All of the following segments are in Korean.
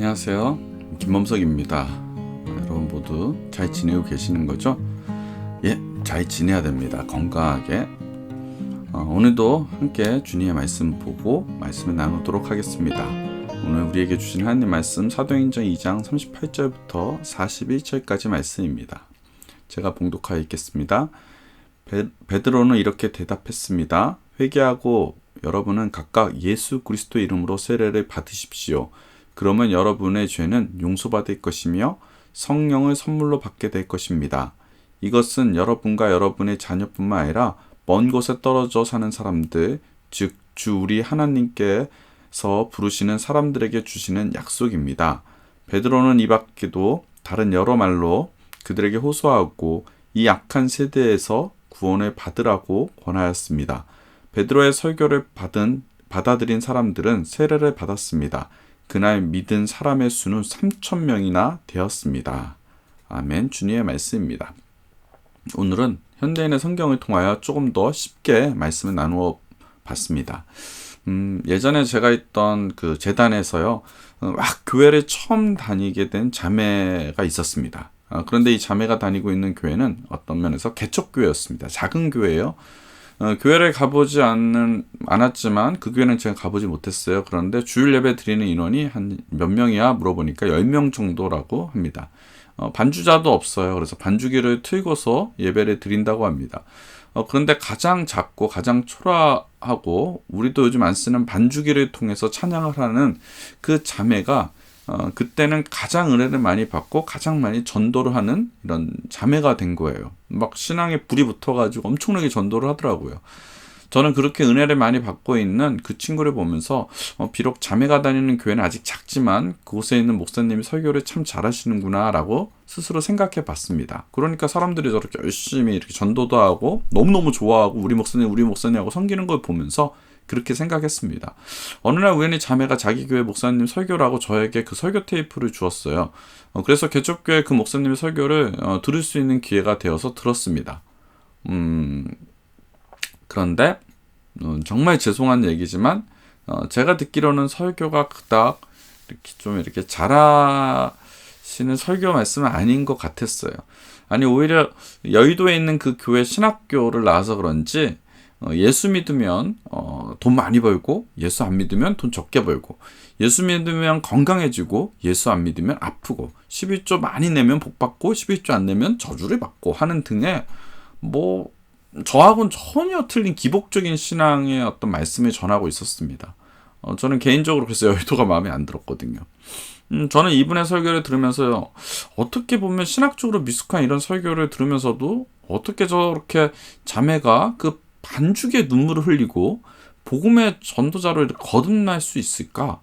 안녕하세요. 김범석입니다. 여러분 모두 잘 지내고 계시는 거죠? 예, 잘 지내야 됩니다. 건강하게. 어, 오늘도 함께 주님의 말씀 보고 말씀을 나누도록 하겠습니다. 오늘 우리에게 주신 하나님 말씀 사도행전 2장 38절부터 41절까지 말씀입니다. 제가 봉독하여 읽겠습니다. 베, 베드로는 이렇게 대답했습니다. 회개하고 여러분은 각각 예수 그리스도 이름으로 세례를 받으십시오. 그러면 여러분의 죄는 용서받을 것이며 성령을 선물로 받게 될 것입니다. 이것은 여러분과 여러분의 자녀뿐만 아니라 먼 곳에 떨어져 사는 사람들, 즉, 주 우리 하나님께서 부르시는 사람들에게 주시는 약속입니다. 베드로는 이 밖에도 다른 여러 말로 그들에게 호소하고 이 악한 세대에서 구원을 받으라고 권하였습니다. 베드로의 설교를 받은 받아들인 사람들은 세례를 받았습니다. 그날 믿은 사람의 수는 3천 명이나 되었습니다. 아멘. 주님의 말씀입니다. 오늘은 현대인의 성경을 통하여 조금 더 쉽게 말씀을 나누어 봤습니다. 음, 예전에 제가 있던 그 재단에서요, 어, 막 교회를 처음 다니게 된 자매가 있었습니다. 아, 그런데 이 자매가 다니고 있는 교회는 어떤 면에서 개척교회였습니다. 작은 교회예요. 어, 교회를 가보지 않는 않았지만 그 교회는 제가 가보지 못했어요. 그런데 주일 예배 드리는 인원이 한 몇 명이야 물어보니까 10명 정도라고 합니다. 어, 반주자도 없어요. 그래서 반주기를 틀고서 예배를 드린다고 합니다. 어, 그런데 가장 작고 가장 초라하고 우리도 요즘 안 쓰는 반주기를 통해서 찬양을 하는 그 자매가 어, 그때는 가장 은혜를 많이 받고 가장 많이 전도를 하는 이런 자매가 된 거예요. 막 신앙에 불이 붙어가지고 엄청나게 전도를 하더라고요. 저는 그렇게 은혜를 많이 받고 있는 그 친구를 보면서 어, 비록 자매가 다니는 교회는 아직 작지만 그곳에 있는 목사님이 설교를 참 잘하시는구나라고 스스로 생각해 봤습니다. 그러니까 사람들이 저렇게 열심히 이렇게 전도도 하고 너무너무 좋아하고 우리 목사님 우리 목사님 하고 섬기는 걸 보면서 그렇게 생각했습니다. 어느 날 우연히 자매가 자기 교회 목사님 설교라고 저에게 그 설교 테이프를 주었어요. 어, 그래서 개척교회 그 목사님의 설교를 어, 들을 수 있는 기회가 되어서 들었습니다. 음, 그런데 음, 정말 죄송한 얘기지만 어, 제가 듣기로는 설교가 그닥 이렇게 좀 이렇게 잘하시는 설교 말씀은 아닌 것 같았어요. 아니 오히려 여의도에 있는 그 교회 신학교를 나와서 그런지 어, 예수 믿으면 어, 돈 많이 벌고 예수 안 믿으면 돈 적게 벌고 예수 믿으면 건강해지고 예수 안 믿으면 아프고 11조 많이 내면 복 받고 11조 안 내면 저주를 받고 하는 등의 뭐 저하고는 전혀 틀린 기복적인 신앙의 어떤 말씀을 전하고 있었습니다. 어, 저는 개인적으로 그래서 여의도가 마음에 안 들었거든요. 음, 저는 이분의 설교를 들으면서요, 어떻게 보면 신학적으로 미숙한 이런 설교를 들으면서도 어떻게 저렇게 자매가 그 반죽의 눈물을 흘리고 복음의 전도자를 거듭날 수 있을까?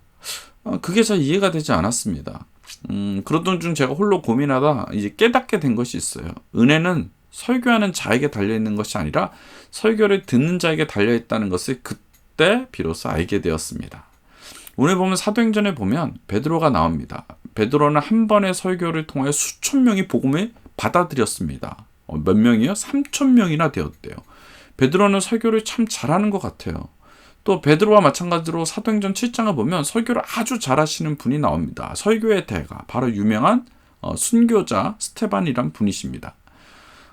어, 그게 잘 이해가 되지 않았습니다. 음, 그러던 중 제가 홀로 고민하다 이제 깨닫게 된 것이 있어요. 은혜는 설교하는 자에게 달려 있는 것이 아니라 설교를 듣는 자에게 달려 있다는 것을 그때 비로소 알게 되었습니다. 오늘 보면 사도행전에 보면 베드로가 나옵니다. 베드로는 한 번의 설교를 통해 수천 명이 복음을 받아들였습니다. 어, 몇 명이요? 3천 명이나 되었대요. 베드로는 설교를 참 잘하는 것 같아요. 또 베드로와 마찬가지로 사도행전 7장을 보면 설교를 아주 잘하시는 분이 나옵니다. 설교의 대가 바로 유명한 어, 순교자 스테반이란 분이십니다.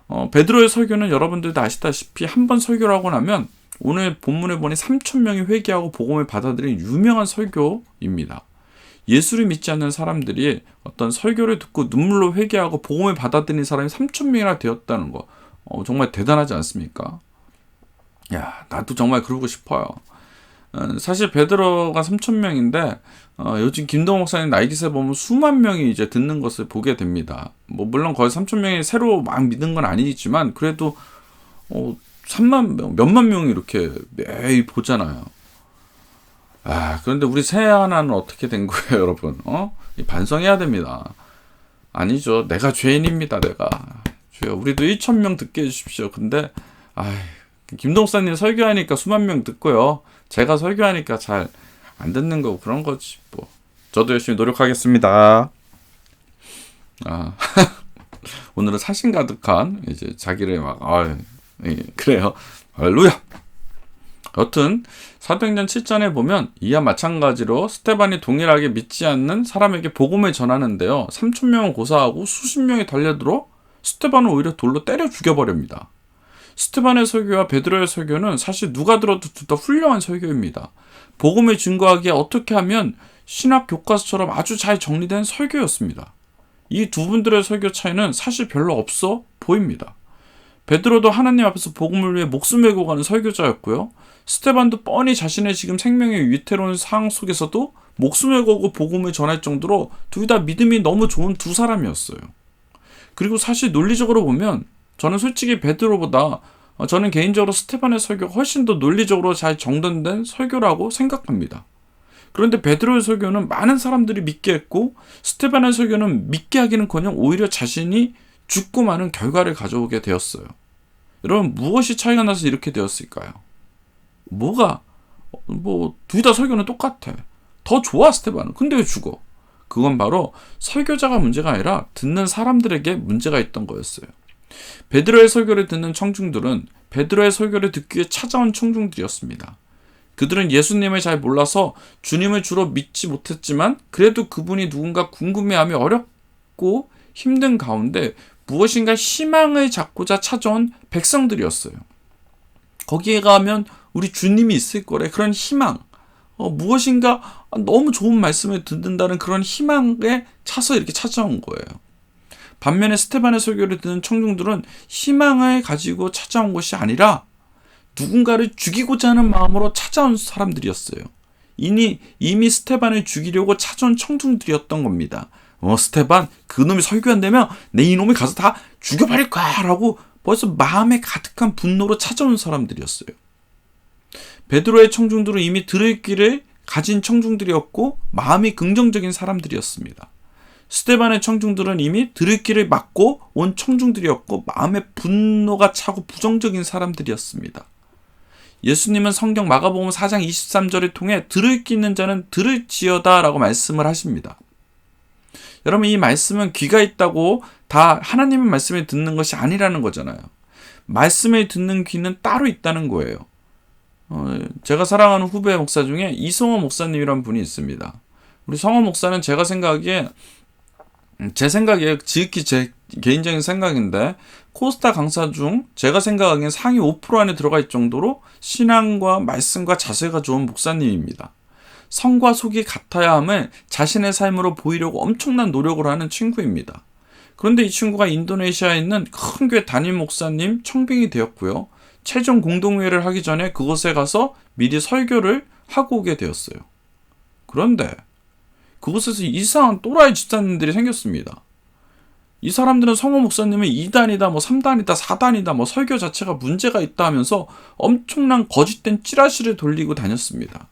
어, 베드로의 설교는 여러분들도 아시다시피 한 번 설교를 하고 나면 오늘 본문에 보니 3천 명이 회개하고 복음을 받아들인 유명한 설교입니다. 예수를 믿지 않는 사람들이 어떤 설교를 듣고 눈물로 회개하고 복음을 받아들인 사람이 3천 명이나 되었다는 거 어, 정말 대단하지 않습니까? 야, 나도 정말 그러고 싶어요. 어, 사실 베드로가 3천 명인데 어, 요즘 김동 목사님 나이기세 보면 수만 명이 이제 듣는 것을 보게 됩니다. 뭐 물론 거의 3천 명이 새로 막 믿는 건 아니지만 그래도 어, 3만 명, 몇만 명이 이렇게 매일 보잖아요. 아, 그런데 우리 새 하나는 어떻게 된 거예요, 여러분? 어? 반성해야 됩니다. 아니죠. 내가 죄인입니다, 내가. 주여, 우리도 1천 명 듣게 해주십시오. 근데, 아이, 김 동사님 설교하니까 수만 명 듣고요. 제가 설교하니까 잘 안 듣는 거 그런 거지 뭐. 저도 열심히 노력하겠습니다. 아 오늘은 사신 가득한 이제 자기를 막 아, 예, 그래요. 할렐루야. 여튼 사도행전 7장에 보면 이와 마찬가지로 스테반이 동일하게 믿지 않는 사람에게 복음을 전하는데요. 3천 명을 고사하고 수십 명이 달려들어 스테반을 오히려 돌로 때려 죽여버립니다. 스테반의 설교와 베드로의 설교는 사실 누가 들어도 둘 다 훌륭한 설교입니다. 복음을 증거하기에 어떻게 하면 신학 교과서처럼 아주 잘 정리된 설교였습니다. 이 두 분들의 설교 차이는 사실 별로 없어 보입니다. 베드로도 하나님 앞에서 복음을 위해 목숨 메고 가는 설교자였고요. 스테반도 뻔히 자신의 지금 생명의 위태로운 상황 속에서도 목숨을 걸고 복음을 전할 정도로 둘 다 믿음이 너무 좋은 두 사람이었어요. 그리고 사실 논리적으로 보면 저는 솔직히 베드로보다 어, 저는 개인적으로 스테반의 설교가 훨씬 더 논리적으로 잘 정돈된 설교라고 생각합니다. 그런데 베드로의 설교는 많은 사람들이 믿게 했고 스테반의 설교는 믿게 하기는커녕 오히려 자신이 죽고 많은 결과를 가져오게 되었어요. 여러분 무엇이 차이가 나서 이렇게 되었을까요? 뭐가 뭐 둘 다 설교는 똑같아. 더 좋아 스테반은. 근데 왜 죽어? 그건 바로 설교자가 문제가 아니라 듣는 사람들에게 문제가 있던 거였어요. 베드로의 설교를 듣는 청중들은 베드로의 설교를 듣기 위해 찾아온 청중들이었습니다. 그들은 예수님을 잘 몰라서 주님을 주로 믿지 못했지만 그래도 그분이 누군가 궁금해하며 어렵고 힘든 가운데 무엇인가 희망을 잡고자 찾아온 백성들이었어요. 거기에 가면 우리 주님이 있을 거래. 그런 희망. 어, 무엇인가 너무 좋은 말씀을 듣는다는 그런 희망에 차서 이렇게 찾아온 거예요. 반면에 스테반의 설교를 듣는 청중들은 희망을 가지고 찾아온 것이 아니라 누군가를 죽이고자 하는 마음으로 찾아온 사람들이었어요. 이미, 이미 스테반을 죽이려고 찾아온 청중들이었던 겁니다. 어, 스테반, 그놈이 설교한다면 내 이놈이 가서 다 죽여버릴 거야! 라고 벌써 마음에 가득한 분노로 찾아온 사람들이었어요. 베드로의 청중들은 이미 들을 길을 가진 청중들이었고 마음이 긍정적인 사람들이었습니다. 스테반의 청중들은 이미 들을 길을 막고 온 청중들이었고 마음에 분노가 차고 부정적인 사람들이었습니다. 예수님은 성경 마가복음 4장 23절을 통해 들을 끼 있는 자는 들을 지어다라고 말씀을 하십니다. 여러분 이 말씀은 귀가 있다고 다 하나님의 말씀을 듣는 것이 아니라는 거잖아요. 말씀을 듣는 귀는 따로 있다는 거예요. 어, 제가 사랑하는 후배 목사 중에 이성호 목사님이란 분이 있습니다. 우리 성호 목사는 제가 생각하기에 음, 제 생각에 지극히 제 개인적인 생각인데 코스타 강사 중 제가 생각하기엔 상위 5% 안에 있을 정도로 신앙과 말씀과 자세가 좋은 목사님입니다. 성과 속이 같아야 함을 자신의 삶으로 보이려고 엄청난 노력을 하는 친구입니다. 그런데 이 친구가 인도네시아에 있는 큰 교회 담임 목사님 청빙이 되었고요. 최종 공동회를 하기 전에 그곳에 가서 미리 설교를 하고 오게 되었어요. 그런데 그곳에서 이상한 또라이 집사님들이 생겼습니다. 이 사람들은 성호 목사님은 2단이다, 뭐 3단이다, 4단이다, 뭐 설교 자체가 문제가 있다 하면서 엄청난 거짓된 찌라시를 돌리고 다녔습니다.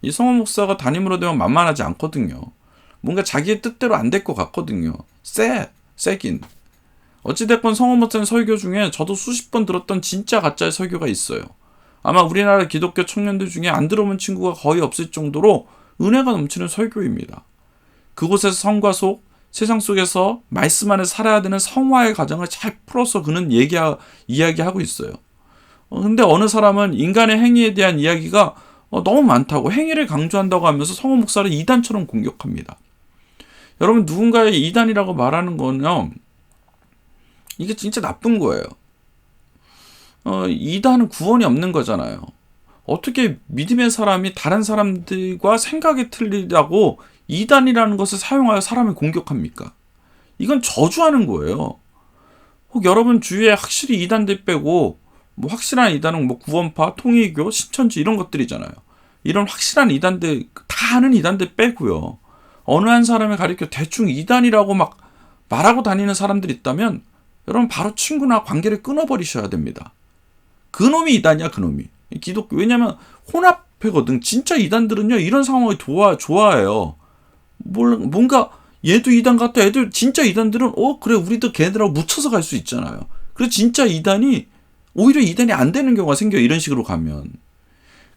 이 성호 목사가 담임으로 되면 만만하지 않거든요. 뭔가 자기의 뜻대로 안 될 것 같거든요. 쎄, 쎄긴. 어찌됐건 성호 목사님 설교 중에 저도 수십 번 들었던 진짜 가짜의 설교가 있어요. 아마 우리나라 기독교 청년들 중에 안 들어본 친구가 거의 없을 정도로 은혜가 넘치는 설교입니다. 그곳에서 성과 속, 세상 속에서 말씀 안에 살아야 되는 성화의 과정을 잘 풀어서 그는 얘기 이야기하고 있어요. 어, 근데 어느 사람은 인간의 행위에 대한 이야기가 어, 너무 많다고 행위를 강조한다고 하면서 성호 목사를 이단처럼 공격합니다. 여러분 누군가의 이단이라고 말하는 거는요. 이게 진짜 나쁜 거예요. 어, 이단은 구원이 없는 거잖아요. 어떻게 믿음의 사람이 다른 사람들과 생각이 틀리다고 이단이라는 것을 사용하여 사람을 공격합니까? 이건 저주하는 거예요. 혹 여러분 주위에 확실히 이단들 빼고 뭐 확실한 이단은 뭐 구원파, 통일교, 신천지 이런 것들이잖아요. 이런 확실한 이단들 다 아는 이단들 빼고요. 어느 한 사람을 가리켜 대충 이단이라고 막 말하고 다니는 사람들이 있다면 여러분 바로 친구나 관계를 끊어버리셔야 됩니다. 그놈이 이단이야 그놈이. 기독교 왜냐면 혼합회거든. 진짜 이단들은요 이런 상황을 좋아 좋아해요. 뭘 뭔가 얘도 이단 같다. 애들 진짜 이단들은 어 그래 우리도 걔네들하고 묻혀서 갈 수 있잖아요. 그래서 진짜 이단이 오히려 이단이 안 되는 경우가 생겨 요 이런 식으로 가면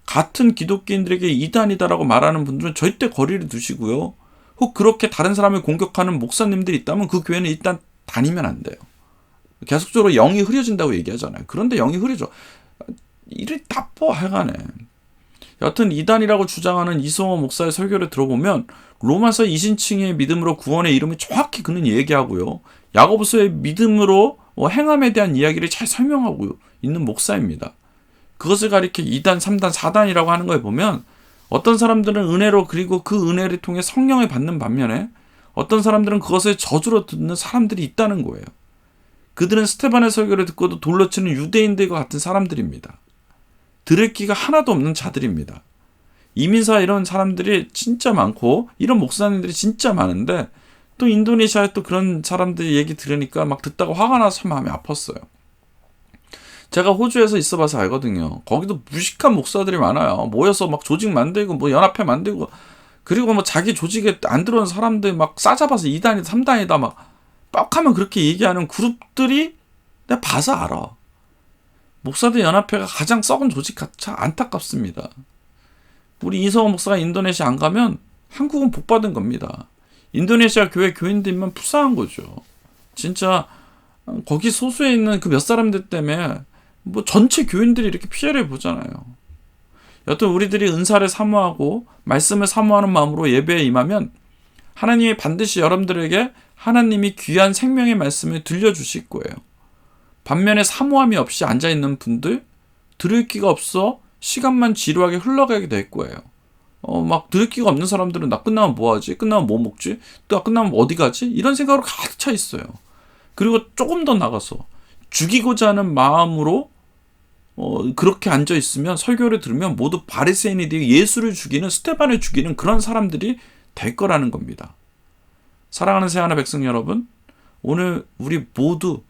같은 기독교인들에게 이단이다라고 말하는 분들은 절대 거리를 두시고요. 혹 그렇게 다른 사람을 공격하는 목사님들이 있다면 그 교회는 일단 다니면 안 돼요. 계속적으로 영이 흐려진다고 얘기하잖아요. 그런데 영이 흐려져. 일이 나빠 하여간에 여튼 이단이라고 주장하는 이성호 목사의 설교를 들어보면 로마서 이신층의 믿음으로 구원의 이름을 정확히 그는 얘기하고요. 야고보서의 믿음으로 어, 행함에 대한 이야기를 잘 설명하고 있는 목사입니다. 그것을 가리켜 2단, 3단, 4단이라고 하는 거에 보면 어떤 사람들은 은혜로 그리고 그 은혜를 통해 성령을 받는 반면에 어떤 사람들은 그것을 저주로 듣는 사람들이 있다는 거예요. 그들은 스테반의 설교를 듣고도 돌로 치는 유대인들과 같은 사람들입니다. 들을 기가 하나도 없는 자들입니다. 이민사 이런 사람들이 진짜 많고 이런 목사님들이 진짜 많은데 또 인도네시아에 또 그런 사람들 얘기 들으니까 막 듣다가 화가 나서 참 마음이 아팠어요. 제가 호주에서 있어봐서 알거든요. 거기도 무식한 목사들이 많아요. 모여서 막 조직 만들고 뭐 연합회 만들고 그리고 뭐 자기 조직에 안 들어온 사람들 막 싸잡아서 2단이다 3단이다 막 뻑하면 그렇게 얘기하는 그룹들이 내가 봐서 알아. 목사들 연합회가 가장 썩은 조직 같아 안타깝습니다. 우리 이성호 목사가 인도네시아 안 가면 한국은 복 받은 겁니다. 인도네시아 교회 교인들만 불쌍한 거죠. 진짜 어, 거기 소수에 있는 그 몇 사람들 때문에 뭐 전체 교인들이 이렇게 피해를 보잖아요. 여튼 우리들이 은사를 사모하고 말씀을 사모하는 마음으로 예배에 임하면 하나님이 반드시 여러분들에게 하나님이 귀한 생명의 말씀을 들려주실 거예요. 반면에 사모함이 없이 앉아 있는 분들 들을 기가 없어 시간만 지루하게 흘러가게 될 거예요. 어, 막 들을 기가 없는 사람들은 나 끝나면 뭐 하지? 끝나면 뭐 먹지? 또 끝나면 어디 가지? 이런 생각으로 가득 차 있어요. 그리고 조금 더 나가서 죽이고자 하는 마음으로 어, 그렇게 앉아 있으면 설교를 들으면 모두 바리새인이되고 예수를 죽이는 스테반을 죽이는 그런 사람들이 될 거라는 겁니다. 사랑하는 새 하나 백성 여러분, 오늘 우리 모두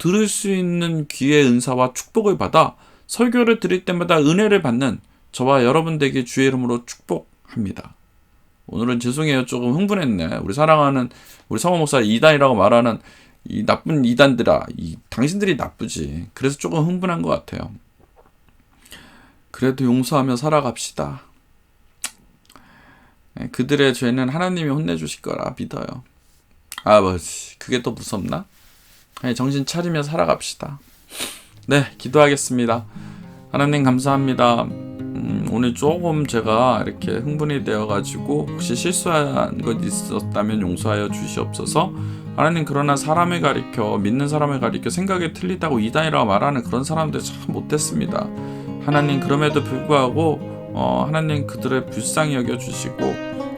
들을 수 있는 귀의 은사와 축복을 받아 설교를 드릴 때마다 은혜를 받는 저와 여러분 되게 주의 이름으로 축복합니다. 오늘은 죄송해요. 조금 흥분했네. 우리 사랑하는 우리 성호 목사 이단이라고 말하는 이 나쁜 이단들아, 이 당신들이 나쁘지. 그래서 조금 흥분한 것 같아요. 그래도 용서하며 살아갑시다. 네, 그들의 죄는 하나님이 혼내주실 거라 믿어요. 아, 뭐지. 그게 또 무섭나? 네, 정신 차리며 살아갑시다. 네, 기도하겠습니다. 하나님 감사합니다. 음, 오늘 조금 제가 이렇게 흥분이 되어가지고 혹시 실수한 것 있었다면 용서하여 주시옵소서. 하나님 그러나 사람을 가리켜 믿는 사람을 가리켜 생각이 틀리다고 이단이라고 말하는 그런 사람들 참 못됐습니다. 하나님 그럼에도 불구하고 어, 하나님 그들의 불쌍히 여겨 주시고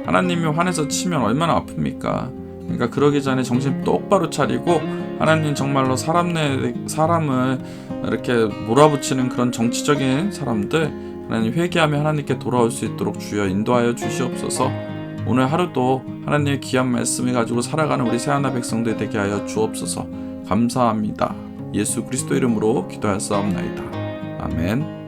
하나님이 화내서 치면 얼마나 아픕니까? 그러니까 그러기 전에 정신 똑바로 차리고 하나님 정말로 사람 내 사람을 이렇게 몰아붙이는 그런 정치적인 사람들 하나님 회개하며 하나님께 돌아올 수 있도록 주여 인도하여 주시옵소서. 오늘 하루도 하나님의 귀한 말씀을 가지고 살아가는 우리 새하나 백성들 되게 하여 주옵소서. 감사합니다. 예수 그리스도 이름으로 기도하였사옵나이다. 아멘.